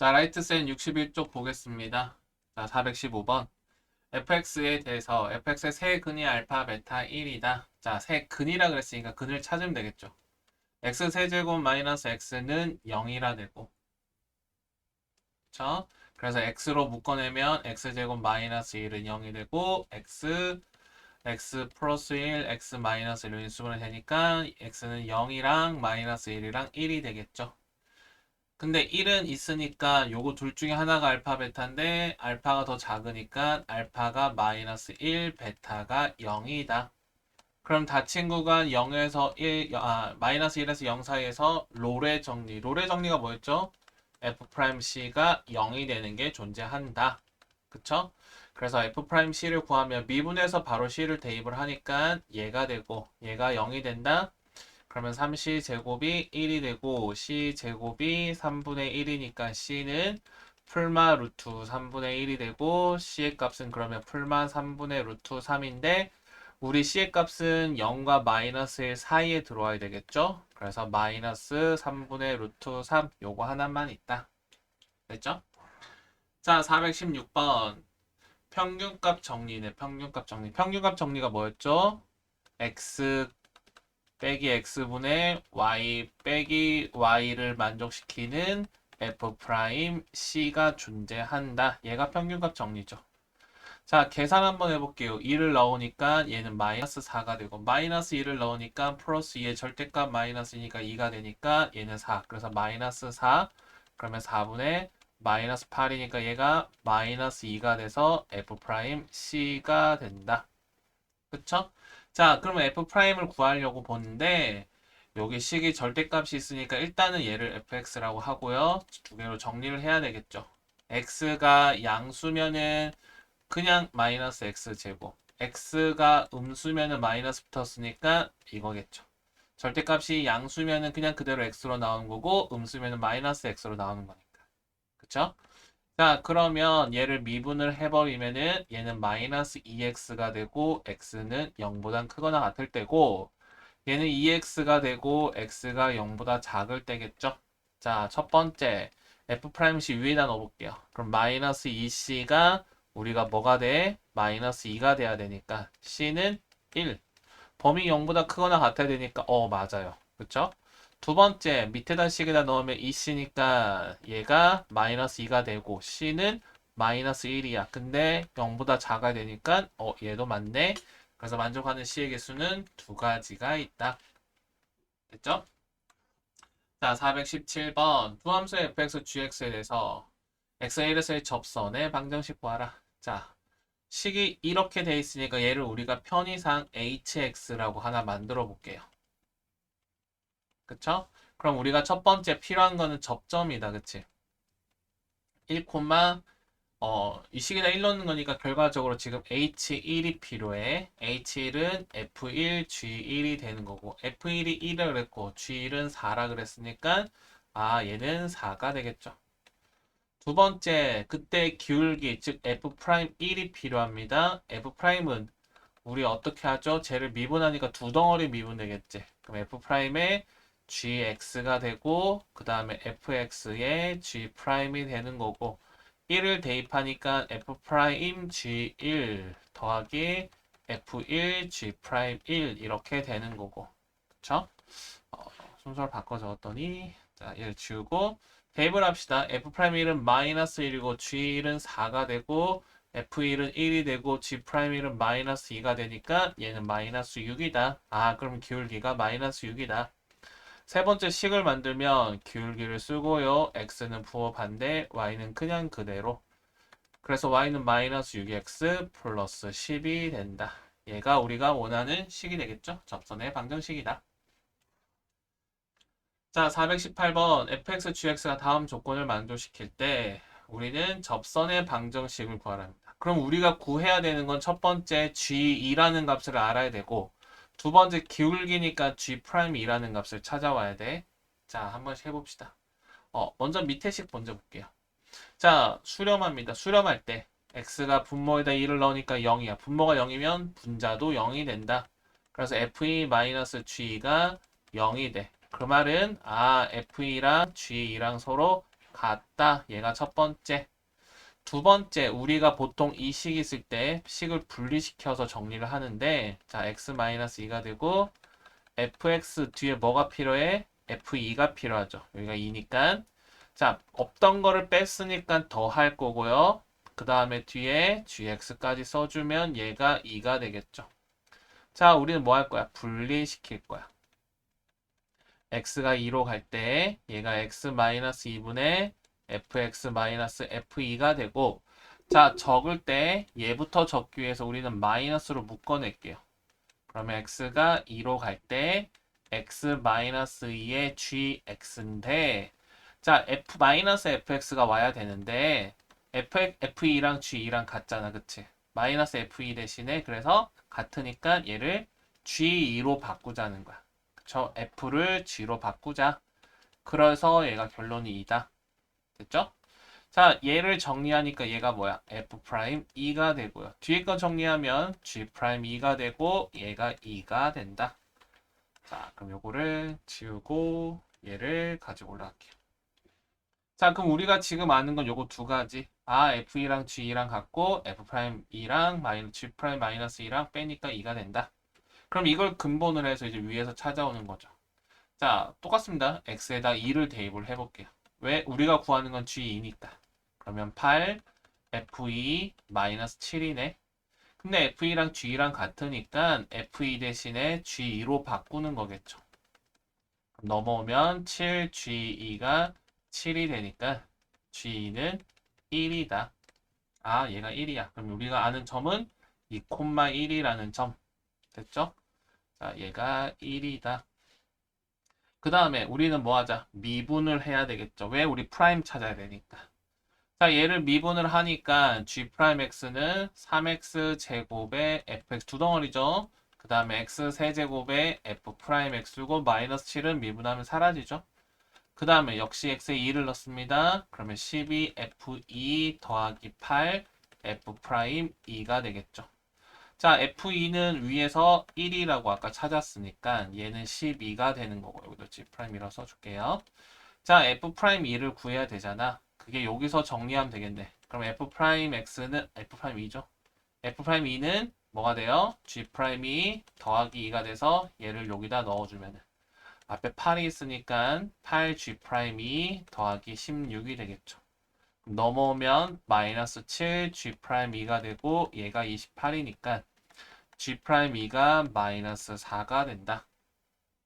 자, 라이트센 61쪽 보겠습니다. 자, 415번. fx에 대해서 fx의 세 근이 알파, 베타 1이다. 자, 세 근이라 그랬으니까 근을 찾으면 되겠죠. x 세제곱 마이너스 x는 0이라 되고. 그쵸? 그래서 x로 묶어내면 x제곱 마이너스 1은 0이 되고 x x 플러스 1, x 마이너스 1로 인수분해 되니까 x는 0이랑 마이너스 1이랑 1이 되겠죠. 근데 1은 있으니까 요거 둘 중에 하나가 알파 베타인데 알파가 더 작으니까 알파가 마이너스 1, 베타가 0이다. 그럼 다친 구간 0에서 1, 아, 마이너스 1에서 0 사이에서 롤의 정리. 롤의 정리가 뭐였죠? f'c가 0이 되는 게 존재한다. 그쵸? 그래서 f'c를 구하면 미분에서 바로 c를 대입을 하니까 얘가 되고 얘가 0이 된다. 그러면 3c 제곱이 1이 되고 c 제곱이 3분의 1이니까 c는 풀마 루트 3분의 1이 되고 c의 값은 그러면 풀마 3분의 루트 3인데 우리 c의 값은 0과 마이너스 1 사이에 들어와야 되겠죠? 그래서 마이너스 3분의 루트 3 요거 하나만 있다. 됐죠? 자 416번 평균값 정리네 평균값 정리 평균값 정리가 뭐였죠? x 빼기 x분의 y 빼기 y를 만족시키는 f 프라임 c가 존재한다. 얘가 평균값 정리죠. 자, 계산 한번 해볼게요. 2를 넣으니까 얘는 마이너스 4가 되고 마이너스 2를 넣으니까 플러스 2의 절대값 마이너스니까 2가 되니까 얘는 4. 그래서 마이너스 4 그러면 4분의 마이너스 8이니까 얘가 마이너스 2가 돼서 f 프라임 c가 된다. 그쵸? 자, 그러면 f'을 구하려고 보는데 여기 식이 절대값이 있으니까 일단은 얘를 fx라고 하고요. 두 개로 정리를 해야 되겠죠. x가 양수면은 그냥 마이너스 x 제곱. x가 음수면은 마이너스 붙었으니까 이거겠죠. 절대값이 양수면은 그냥 그대로 x로 나오는 거고 음수면은 마이너스 x로 나오는 거니까. 그쵸? 자, 그러면 얘를 미분을 해버리면은 얘는 마이너스 2x가 되고 x는 0보다 크거나 같을 때고 얘는 2x가 되고 x가 0보다 작을 때겠죠? 자, 첫 번째 f'c 위에다 넣어볼게요. 그럼 마이너스 2c가 우리가 뭐가 돼? 마이너스 2가 돼야 되니까 c는 1. 범위 0보다 크거나 같아야 되니까 어 맞아요. 그쵸? 두 번째 밑에다 식에다 넣으면 2c니까 얘가 마이너스 2가 되고 c는 마이너스 1이야. 근데 0보다 작아야 되니까 어 얘도 맞네. 그래서 만족하는 c의 개수는 두 가지가 있다. 됐죠? 자 417번 두 함수의 fx, gx에 대해서 x의 1에서의 접선의 방정식 구하라. 자 식이 이렇게 돼 있으니까 얘를 우리가 편의상 hx라고 하나 만들어 볼게요. 그쵸? 그럼 우리가 첫 번째 필요한 거는 접점이다. 그치? 1, 어, 이 식에다 1 넣는 거니까 결과적으로 지금 H1이 필요해. H1은 F1, G1이 되는 거고 F1이 1을 그랬고 G1은 4라 그랬으니까 아 얘는 4가 되겠죠. 두 번째 그때 기울기 즉 F'1이 필요합니다. F'은 우리 어떻게 하죠? 쟤를 미분하니까 두 덩어리 미분되겠지. 그럼 F'의 gx가 되고 그 다음에 fx의 g'이 되는 거고 1을 대입하니까 f'g1 더하기 f1 g'1 이렇게 되는 거고 그쵸? 어, 순서를 바꿔 적었더니 자, 얘를 지우고 대입을 합시다. f'1은 마이너스 1이고 g1은 4가 되고 f1은 1이 되고 g'1은 마이너스 2가 되니까 얘는 마이너스 6이다. 아 그럼 기울기가 마이너스 6이다. 세 번째 식을 만들면 기울기를 쓰고요. x는 부호 반대, y는 그냥 그대로. 그래서 y는 마이너스 6x 플러스 10이 된다. 얘가 우리가 원하는 식이 되겠죠? 접선의 방정식이다. 자, 418번 fx, gx가 다음 조건을 만족시킬 때 우리는 접선의 방정식을 구하랍니다. 그럼 우리가 구해야 되는 건 첫 번째 g2라는 값을 알아야 되고 두 번째 기울기니까 G'이라는 값을 찾아와야 돼. 자, 한번 해봅시다. 어, 먼저 밑에 식 먼저 볼게요. 자, 수렴합니다. 수렴할 때 x가 분모에다 2를 넣으니까 0이야. 분모가 0이면 분자도 0이 된다. 그래서 f2-g가 0이 돼. 그 말은 아 f2랑 g2랑 서로 같다. 얘가 첫 번째. 두 번째, 우리가 보통 이 식 있을 때 식을 분리시켜서 정리를 하는데, 자, x-2가 되고, fx 뒤에 뭐가 필요해? f2가 필요하죠. 여기가 2니까. 자, 없던 거를 뺐으니까 더 할 거고요. 그 다음에 뒤에 gx까지 써주면 얘가 2가 되겠죠. 자, 우리는 뭐 할 거야? 분리시킬 거야. x가 2로 갈 때 얘가 x-2분의 fx-f2가 되고 자, 적을 때 얘부터 적기 위해서 우리는 마이너스로 묶어낼게요. 그러면 x가 2로 갈 때 x-2의 gx인데 자, f-fx가 와야 되는데 f, f2랑 g2랑 같잖아, 그치? 마이너스 f2 대신에 그래서 같으니까 얘를 g2로 바꾸자는 거야. 그쵸? f를 g로 바꾸자. 그래서 얘가 결론이 2다. 됐죠? 자, 얘를 정리하니까 얘가 뭐야? f'2가 되고요. 뒤에 거 정리하면 g'2가 되고 얘가 2가 된다. 자, 그럼 요거를 지우고 얘를 가지고 올라갈게요. 자, 그럼 우리가 지금 아는 건 요거 두 가지. 아, f2랑 g2랑 같고 f'2랑 마이너스 g' 마이너스 2랑 빼니까 2가 된다. 그럼 이걸 근본을 해서 이제 위에서 찾아오는 거죠. 자, 똑같습니다. x에다 2를 대입을 해볼게요. 왜? 우리가 구하는 건 g2니까. 그러면 8, f2 마이너스 7이네. 근데 f2랑 g랑 같으니까 f2 대신에 g2로 바꾸는 거겠죠. 넘어오면 7, g2가 7이 되니까 g는 1이다. 아, 얘가 1이야. 그럼 우리가 아는 점은 2,1이라는 점. 됐죠? 자, 얘가 1이다. 그 다음에 우리는 뭐 하자? 미분을 해야 되겠죠. 왜? 우리 프라임 찾아야 되니까. 자, 얘를 미분을 하니까 g'x는 3x 제곱에 fx 두 덩어리죠. 그 다음에 x 세제곱에 f'x고 마이너스 7은 미분하면 사라지죠. 그 다음에 역시 x에 2를 넣습니다. 그러면 12f2 더하기 8 f'2가 되겠죠. 자, f2는 위에서 1이라고 아까 찾았으니까 얘는 12가 되는 거고 여기도 G'이라고 써줄게요. 자, f'2를 구해야 되잖아. 그게 여기서 정리하면 되겠네. 그럼 f'x는 f'2죠. f'2는 뭐가 돼요? G'2 더하기 2가 돼서 얘를 여기다 넣어주면 앞에 8이 있으니까 8G'2 더하기 16이 되겠죠. 넘어오면 마이너스 7G'2가 되고 얘가 28이니까 G'2가 마이너스 4가 된다.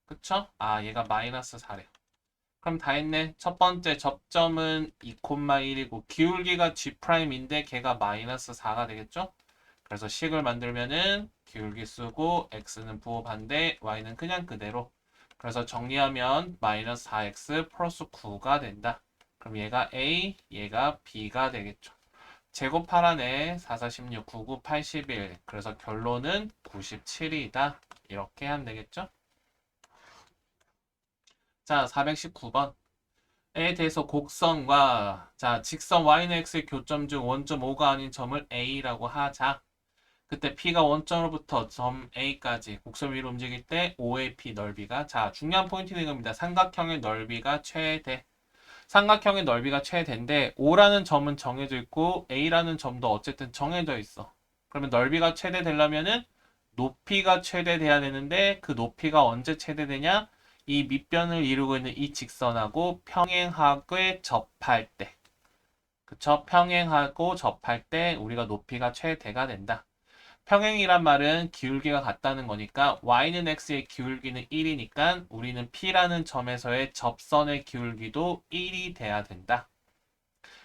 그쵸? 아 얘가 마이너스 4래. 그럼 다 했네. 첫 번째 접점은 2,1이고 기울기가 G'인데 걔가 마이너스 4가 되겠죠? 그래서 식을 만들면은 기울기 쓰고 x는 부호 반대, y는 그냥 그대로. 그래서 정리하면 마이너스 4x 플러스 9가 된다. 그럼 얘가 a, 얘가 b가 되겠죠. 제곱하라네 4, 4, 16, 9, 9, 81. 그래서 결론은 97이다. 이렇게 하면 되겠죠? 자, 419번. 에 대해서 곡선과 자 직선 y는 x의 교점 중 원점 5가 아닌 점을 a라고 하자. 그때 p가 원점으로부터 점 a까지 곡선 위로 움직일 때 5의 p 넓이가 자 중요한 포인트는 이겁니다. 삼각형의 넓이가 최대. 삼각형의 넓이가 최대인데 5라는 점은 정해져 있고 a라는 점도 어쨌든 정해져 있어. 그러면 넓이가 최대 되려면은 높이가 최대돼야 되는데 그 높이가 언제 최대되냐? 이 밑변을 이루고 있는 이 직선하고 평행하게 접할 때. 그쵸? 평행하고 접할 때 우리가 높이가 최대가 된다. 평행이란 말은 기울기가 같다는 거니까 y는 x의 기울기는 1이니까 우리는 p라는 점에서의 접선의 기울기도 1이 돼야 된다.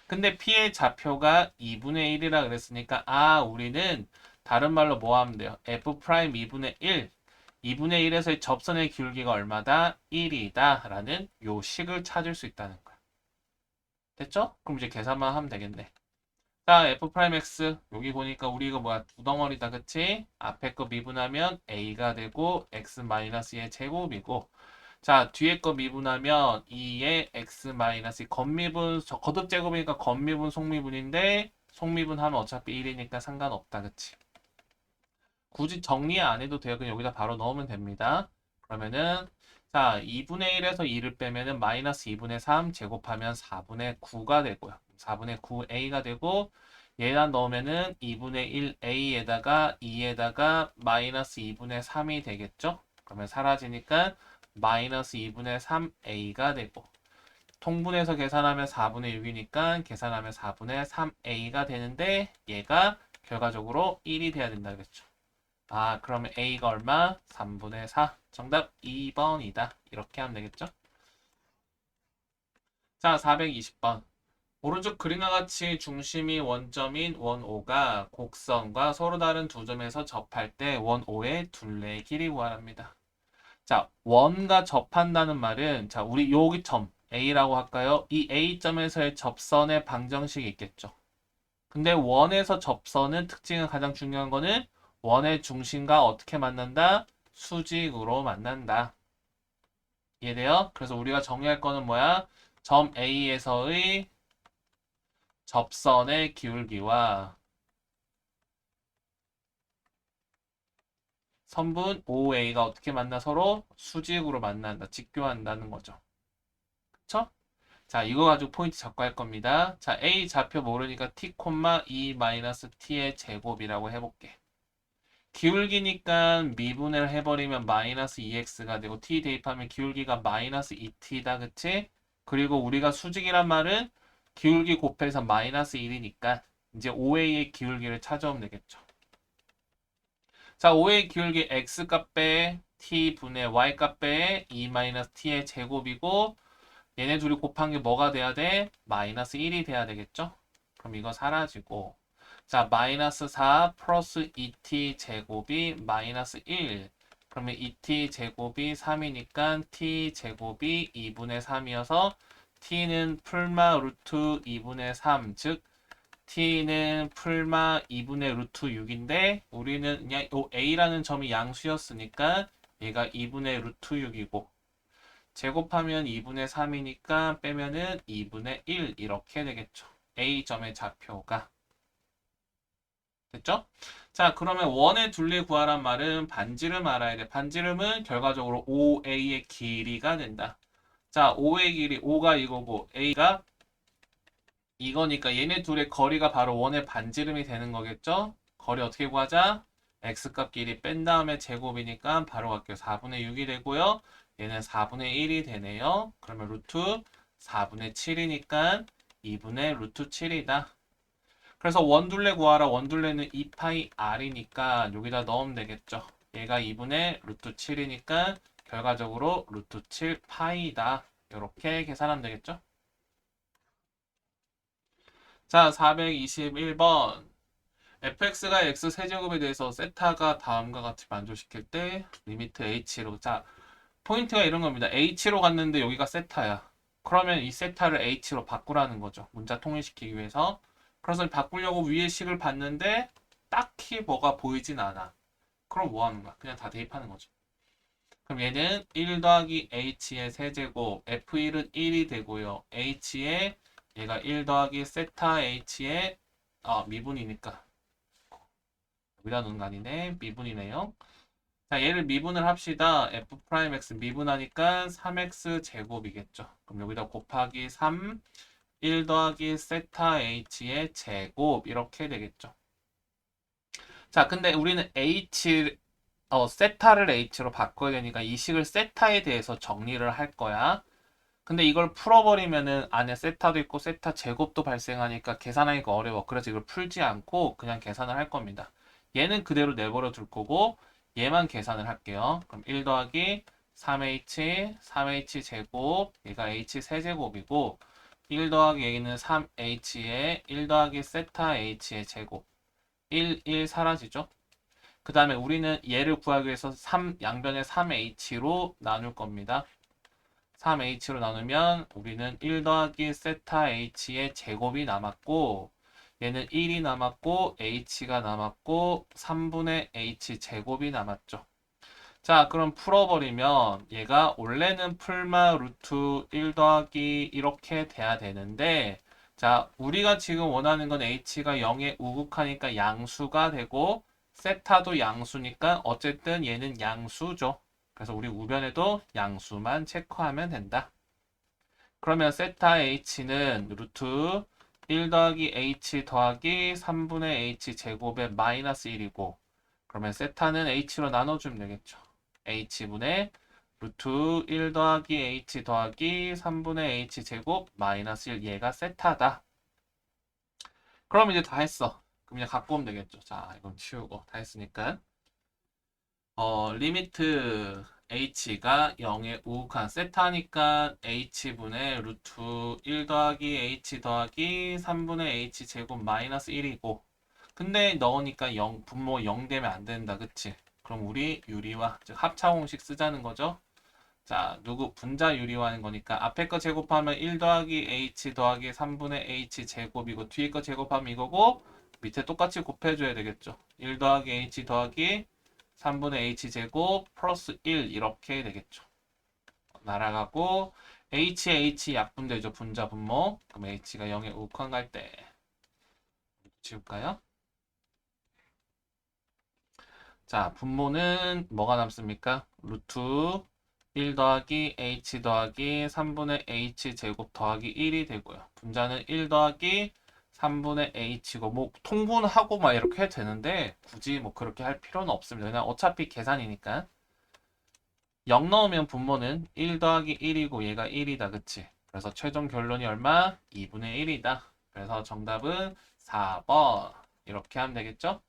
근데 p의 좌표가 2분의 1이라 그랬으니까 아 우리는 다른 말로 뭐 하면 돼요? f' 2분의 1 2분의 1에서의 접선의 기울기가 얼마다? 1이다 라는 요 식을 찾을 수 있다는 거야. 됐죠? 그럼 이제 계산만 하면 되겠네. 자, f'x 여기 보니까 우리 이거 뭐야 두 덩어리다 그치? 앞에 거 미분하면 a가 되고 x-의 제곱이고 자 뒤에 거 미분하면 2의 x- 겉미분 거듭 제곱이니까 겉미분 속미분인데 속미분하면 어차피 1이니까 상관없다 그치? 굳이 정리 안 해도 돼요. 그냥 여기다 바로 넣으면 됩니다. 그러면은 자, 2분의 1에서 2를 빼면은 마이너스 2분의 3 제곱하면 4분의 9가 되고요. 4분의 9a가 되고 얘다 넣으면은 2분의 1a에다가 2에다가 마이너스 2분의 3이 되겠죠? 그러면 사라지니까 마이너스 2분의 3a가 되고 통분해서 계산하면 4분의 6이니까 계산하면 4분의 3a가 되는데 얘가 결과적으로 1이 돼야 된다 그랬죠. 아, 그러면 a가 얼마? 3분의 4. 정답 2번이다. 이렇게 하면 되겠죠? 자, 420번. 오른쪽 그림과 같이 중심이 원점인 원 O가 곡선과 서로 다른 두 점에서 접할 때원 O의 둘레의 길이 구하랍니다. 자, 원과 접한다는 말은 자, 우리 여기 점 A라고 할까요? 이 A점에서의 접선의 방정식이 있겠죠. 근데 원에서 접선은 특징은 가장 중요한 거는 원의 중심과 어떻게 만난다? 수직으로 만난다. 이해돼요? 그래서 우리가 정리할 거는 뭐야? 점 A에서의 접선의 기울기와 선분 OA가 어떻게 만나 서로 수직으로 만난다. 직교한다는 거죠. 그쵸? 자, 이거 가지고 포인트 잡고 할 겁니다. 자, A 좌표 모르니까 t, 2 마이너스 t의 제곱이라고 해볼게. 기울기니까 미분을 해버리면 마이너스 2x가 되고 t 대입하면 기울기가 마이너스 2t다. 그치? 그리고 우리가 수직이란 말은 기울기 곱해서 마이너스 1이니까 이제 5a의 기울기를 찾아오면 되겠죠. 자, 5a 기울기 x값 빼 t분의 y값 빼 2-t의 제곱이고 얘네 둘이 곱한 게 뭐가 돼야 돼? 마이너스 1이 돼야 되겠죠? 그럼 이거 사라지고 자, 마이너스 4 플러스 2t 제곱이 마이너스 1 그러면 2t 제곱이 3이니까 t 제곱이 2분의 3이어서 t는 풀마 루트 2분의 3, 즉 t는 풀마 2분의 루트 6인데 우리는 그냥 요 a라는 점이 양수였으니까 얘가 2분의 루트 6이고 제곱하면 2분의 3이니까 빼면은 2분의 1 이렇게 되겠죠. a점의 좌표가 됐죠? 자 그러면 원의 둘리 구하란 말은 반지름 알아야 돼. 반지름은 결과적으로 OA의 길이가 된다. 자, 5의 길이 5가 이거고 A가 이거니까 얘네 둘의 거리가 바로 원의 반지름이 되는 거겠죠? 거리 어떻게 구하자? x값 길이 뺀 다음에 제곱이니까 바로 갈게요. 4분의 6이 되고요. 얘는 4분의 1이 되네요. 그러면 루트 4분의 7이니까 2분의 루트 7이다. 그래서 원둘레 구하라. 원둘레는 2파이 r이니까 여기다 넣으면 되겠죠. 얘가 2분의 루트 7이니까 결과적으로 루트 7 파이다. 이렇게 계산하면 되겠죠? 자, 421번. fx가 x 세제곱에 대해서 세타가 다음과 같이 만족시킬 때 리미트 h로 자, 포인트가 이런 겁니다. h로 갔는데 여기가 세타야. 그러면 이 세타를 h로 바꾸라는 거죠. 문자 통일시키기 위해서. 그래서 바꾸려고 위에 식을 봤는데 딱히 뭐가 보이진 않아. 그럼 뭐 하는 거야? 그냥 다 대입하는 거죠. 그럼 얘는 1 더하기 h의 세제곱 f1은 1이 되고요. h의 얘가 1 더하기 세타 h의 아 미분이니까 여기다 놓은 거 아니네. 미분이네요. 자 얘를 미분을 합시다. f 프라임 x 미분하니까 3x 제곱이겠죠. 그럼 여기다 곱하기 3 1 더하기 세타 h의 제곱 이렇게 되겠죠. 자 근데 우리는 h 어, 세타를 h로 바꿔야 되니까 이 식을 세타에 대해서 정리를 할 거야. 근데 이걸 풀어버리면은 안에 세타도 있고 세타 제곱도 발생하니까 계산하기가 어려워. 그래서 이걸 풀지 않고 그냥 계산을 할 겁니다. 얘는 그대로 내버려 둘 거고 얘만 계산을 할게요. 그럼 1 더하기 3h, 3h 제곱, 얘가 h 세제곱이고 1 더하기 여기는 3h에 1 더하기 세타 h의 제곱 1, 1 사라지죠? 그 다음에 우리는 얘를 구하기 위해서 3, 양변에 3h로 나눌 겁니다. 3h로 나누면 우리는 1 더하기 세타 h의 제곱이 남았고 얘는 1이 남았고 h가 남았고 3분의 h 제곱이 남았죠. 자 그럼 풀어버리면 얘가 원래는 풀마 루트 1 더하기 이렇게 돼야 되는데 자 우리가 지금 원하는 건 h가 0에 우극하니까 양수가 되고 세타도 양수니까 어쨌든 얘는 양수죠. 그래서 우리 우변에도 양수만 체크하면 된다. 그러면 세타 h는 루트 1 더하기 h 더하기 3분의 h 제곱의 마이너스 1이고 그러면 세타는 h로 나눠주면 되겠죠. h분의 루트 1 더하기 h 더하기 3분의 h 제곱 마이너스 1 얘가 세타다. 그럼 이제 다 했어. 그럼 이제 갖고 오면 되겠죠. 자, 이건 치우고 다 했으니까. 어, 리미트 h가 0에 우극한 세타니까 h분의 루트 1 더하기 h 더하기 3분의 h 제곱 마이너스 1이고 근데 넣으니까 0, 분모 0 되면 안 된다. 그치? 그럼 우리 유리화, 즉 합차 공식 쓰자는 거죠. 자, 누구 분자 유리화하는 거니까 앞에 거 제곱하면 1 더하기 h 더하기 3분의 h 제곱이고 뒤에 거 제곱하면 이거고 밑에 똑같이 곱해줘야 되겠죠. 1 더하기 h 더하기 3분의 h 제곱 플러스 1 이렇게 되겠죠. 날아가고 h, h 약분되죠. 분자 분모. 그럼 h가 0에 우극한 갈 때 지울까요? 자, 분모는 뭐가 남습니까? 루트 1 더하기 h 더하기 3분의 h 제곱 더하기 1이 되고요. 분자는 1 더하기 3분의 h고 뭐 통분하고 막 이렇게 해도 되는데 굳이 뭐 그렇게 할 필요는 없습니다. 그냥 어차피 계산이니까 0 넣으면 분모는 1 더하기 1이고 얘가 1이다. 그치? 그래서 최종 결론이 얼마? 2분의 1이다. 그래서 정답은 4번 이렇게 하면 되겠죠?